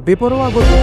বেপরোয়া গতি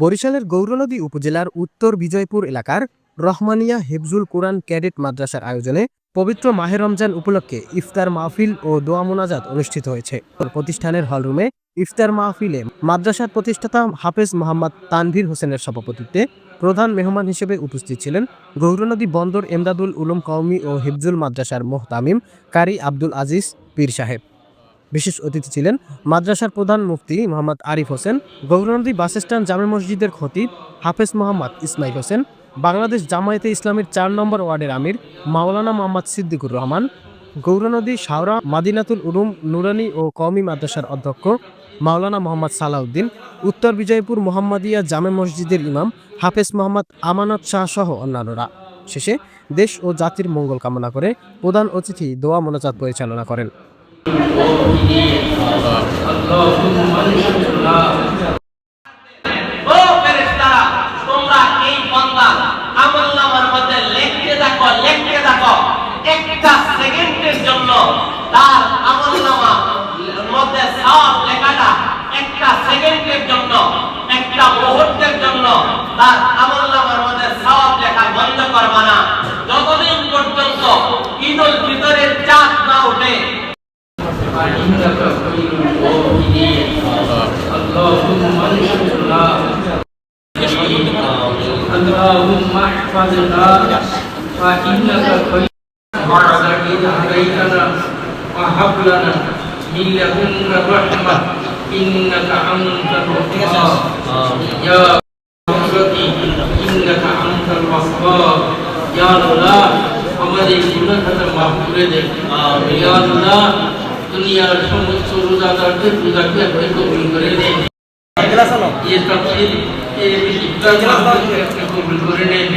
বরিশালের গৌরনদী উপজেলার উত্তর বিজয়পুর এলাকার রহমানিয়া হেফজুল কোরআন ক্যাডেট মাদ্রাসার আয়োজনে পবিত্র মাহে রমজান উপলক্ষে ইফতার মাহফিল ও দোয়া মোনাজাত অনুষ্ঠিত হয়েছে। প্রতিষ্ঠানের হলরুমে ইফতার মাহফিলে মাদ্রাসার প্রতিষ্ঠাতা হাফেজ মোহাম্মদ তানভীর হোসেনের সভাপতিত্বে প্রধান মেহমান হিসেবে উপস্থিত ছিলেন গৌরনদী বন্দর এমদাদুল উলুম কওমি ও হিফজুল মাদ্রাসার মোহতামিম কারি আব্দুল আজিজ পীর সাহেব। বিশেষ অতিথি ছিলেন মাদ্রাসার প্রধান মুফতি মোহাম্মদ আরিফ হোসেন গৌরনদী বাসস্ট্যান্ড জামে মসজিদের খতিব হাফেজ মোহাম্মদ ইসমাইল হোসেন, বাংলাদেশ জামায়াতে ইসলামের চার নম্বর ওয়ার্ডের আমির মাওলানা মোহাম্মদ সিদ্দিকুর রহমান গৌরনদী শাওরা, মাদিনাতুল উলুম, নুরানি ও কওমি মাদ্রাসার অধ্যক্ষ মাওলানা মোহাম্মদ সালাউদ্দিন, উত্তর বিজয়পুর মোহাম্মদিয়া জামে মসজিদের ইমাম হাফেজ মোহাম্মদ আমানত শাহ সহ অন্যান্যরা। শেষে দেশ ও জাতির মঙ্গল কামনা করে প্রধান অতিথি দোয়া মোনাজাত পরিচালনা করেন। সেকেন্ডের জন্য তার আমলনামা মধ্যে সব লেখাটা একটা সেকেন্ডের জন্য একটা মুহূর্তের জন্য তার আমলনামার মধ্যে সব লেখা বন্ধ করবা না যতদিন পর্যন্ত ঈদুল ফিতরের চাঁদ না ওঠে إنك خير الغافرين اللهم انصرنا اللهم احفظنا فإنك خير إن هديتنا وهب لنا من لدنك رحمة إنك أنت الوهاب. يا حضرتي إنك أنت الوهاب. يا الله আমাদের গুণাখাতা মাফ করে দেন ইয়া আল্লাহ দুনিয়ার সমস্ত রোজাদারদের রোজাকে আপনি কবুল করে দেন এই তফসিল এই ইফতার করে নেন